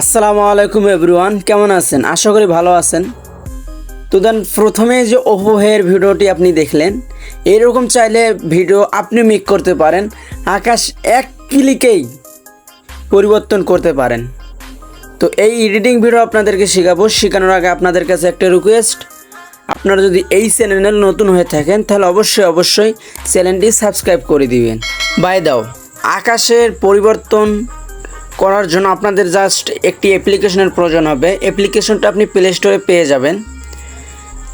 আসসালামু আলাইকুম এভরিওয়ান, কেমন আছেন? আশা করি ভালো আছেন। তো দেন, প্রথমে যে ওপো হের ভিডিওটি আপনি দেখলেন, এরকম চাইলে ভিডিও আপনি মেক করতে পারেন, আকাশ এক ক্লিকেই পরিবর্তন করতে পারেন। তো এই এডিটিং ভিডিও আপনাদেরকে শেখাবো, শেখানোর আগে আপনাদের কাছে একটা রিকোয়েস্ট আপনারা যদি এই চ্যানেলে নতুন হয়ে থাকেন, তাহলে অবশ্যই অবশ্যই চ্যানেলটি সাবস্ক্রাইব করে দিবেন। বাই দাও, আকাশের পরিবর্তন করার জন্য আপনাদের জাস্ট একটি অ্যাপ্লিকেশনের প্রয়োজন হবে। অ্যাপ্লিকেশনটা আপনি প্লে স্টোরে পেয়ে যাবেন।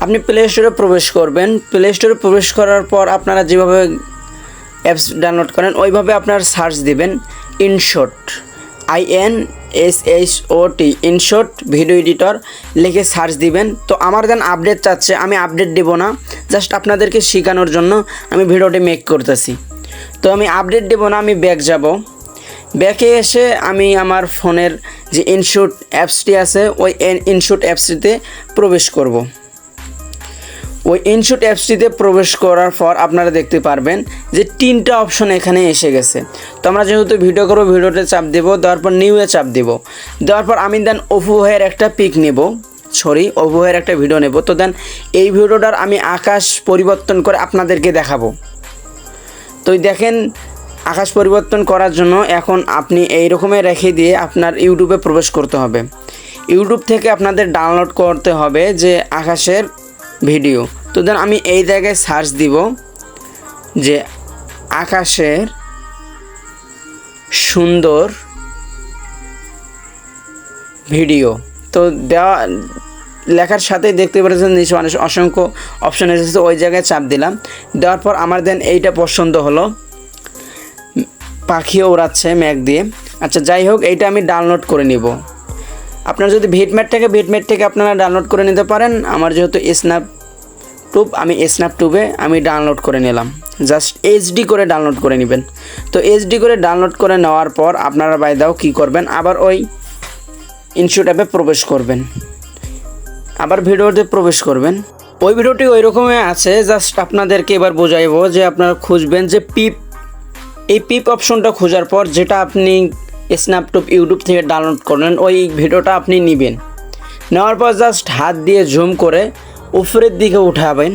আপনি প্লে স্টোরে প্রবেশ করবেন। প্লে স্টোরে প্রবেশ করার পর আপনারা যেভাবে অ্যাপস ডাউনলোড করেন, ওইভাবে আপনার সার্চ দিবেন। InShot I N S H O T InShot video editor লিখে সার্চ দিবেন। তো আমার দেন আপডেট চাচ্ছে, আমি আপডেট দেবো না। জাস্ট আপনাদেরকে শেখানোর জন্য আমি ভিডিওটি মেক করতেছি। তো আমি আপডেট দেবো না, আমি ব্যাক যাব। ব্যাকে এসে আমি আমার ফোনের যে ইনশুট অ্যাপসটি আছে, ওই ইনশুট অ্যাপসটিতে প্রবেশ করব। ওই ইনশুট অ্যাপসটিতে প্রবেশ করার পর আপনারা দেখতে পারবেন যে তিনটা অপশন এখানে এসে গেছে। তো আমরা যেহেতু ভিডিও করব ভিডিওতে চাপ দেবো, দেওয়ার পর নিউয়ে চাপ দেবো। দেওয়ার পর আমি দেন ওভোহের একটা পিক নেব। সরি ওভোহের একটা ভিডিও নেব। তো দেন এই ভিডিওটার আমি আকাশ পরিবর্তন করে আপনাদেরকে দেখাবো। তো দেখেন আকাশ পরিবর্তন করার জন্য এখন আপনি এই রকমের রেখে দিয়ে আপনার ইউটিউবে প্রবেশ করতে হবে। ইউটিউব থেকে আপনাদের ডাউনলোড করতে হবে যে আকাশের ভিডিও। তো দেন আমি এই জায়গায় সার্চ দিব যে আকাশের সুন্দর ভিডিও। তো দেওয়া, লেখার সাথেই দেখতে পাচ্ছেন নিচে অনেক অসংখ্য অপশন এসেছে, ওই জায়গায় চাপ দিলাম। দেওয়ার পর আমার দেন এইটা পছন্দ হলো। পাখিও ওড়াচ্ছে ম্যাগ দিয়ে। আচ্ছা যাই হোক, এইটা আমি ডাউনলোড করে নিব। আপনার যদি ভিটম্যাট থেকে ভিটম্যাট থেকে আপনারা ডাউনলোড করে নিতে পারেন, আমার যেহেতু স্ন্যাপ টুব আমি স্ন্যাপ টুবে আমি ডাউনলোড করে নিলাম। জাস্ট এইচডি করে ডাউনলোড করে নেবেন। তো এইচডি করে ডাউনলোড করে নেওয়ার পর আপনারা বাই দাও কী করবেন? আবার ওই ইনস্যু ট্যাবে প্রবেশ করবেন। আবার ভিডিওতে প্রবেশ করবেন। ওই ভিডিওটি ওই রকমই আছে জাস্ট আপনাদেরকে এবার বোঝাইবো যে আপনারা খুঁজবেন যে পিপ এই পিপ অপশনটা খোঁজার পর যেটা আপনি স্ন্যাপটপ ইউটিউব থেকে ডাউনলোড করলেন, ওই ভিডিওটা আপনি নেবেন। নেওয়ার পর জাস্ট হাত দিয়ে জুম করে উপরের দিকে উঠাবেন।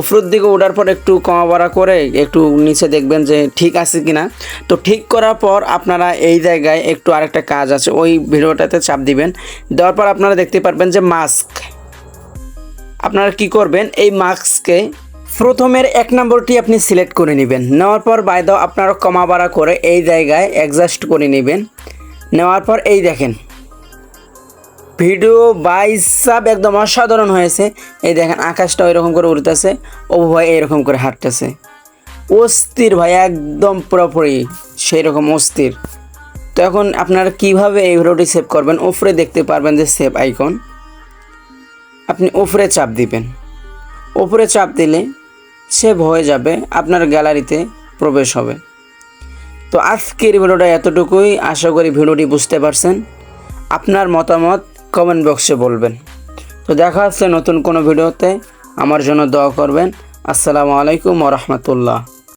উপরের দিকে ওঠার পর একটু কমা বাড়া করে একটু নিচে দেখবেন যে ঠিক আছে কি না তো ঠিক করার পর আপনারা এই জায়গায় একটু আরেকটা কাজ আছে, ওই ভিডিওটাতে চাপ দিবেন। দেওয়ার পর আপনারা দেখতে পারবেন যে মাস্ক আপনারা কি করবেন, এই মাস্ককে প্রথমের এক নম্বরটি আপনি সিলেক্ট করে নেবেন। নেওয়ার পর বাই দাও আপনারা কমা বাড়া করে এই জায়গায় অ্যাডজাস্ট করে নেবেন। নেওয়ার পর এই দেখেন। ভিডিও বাইসাব একদম অসাধারণ হয়েছে। এই দেখেন, আকাশটা ওইরকম করে উড়তেছে ও ভাই এরকম করে হাঁটতেছে। অস্থির ভাই, একদম পুরোপুরি সেই রকম অস্থির। তো এখন আপনারা কীভাবে এই ভিডিওটি সেভ করবেন? উপরে দেখতে পারবেন যে সেভ আইকন আপনি উপরে চাপ দিবেন। উপরে চাপ দিলে সেভ হয়ে যাবে, আপনার গ্যালারিতে প্রবেশ হবে। তো আজকের ভিডিওটা এতটুকুই। আশা করি ভিডিওটি বুঝতে পারছেন। আপনার মতামত কমেন্ট বক্সে বলবেন। তো দেখা হচ্ছে নতুন কোনো ভিডিওতে। আমার জন্য দোয়া করবেন। আসসালামু আলাইকুম রহমতুল্লাহ।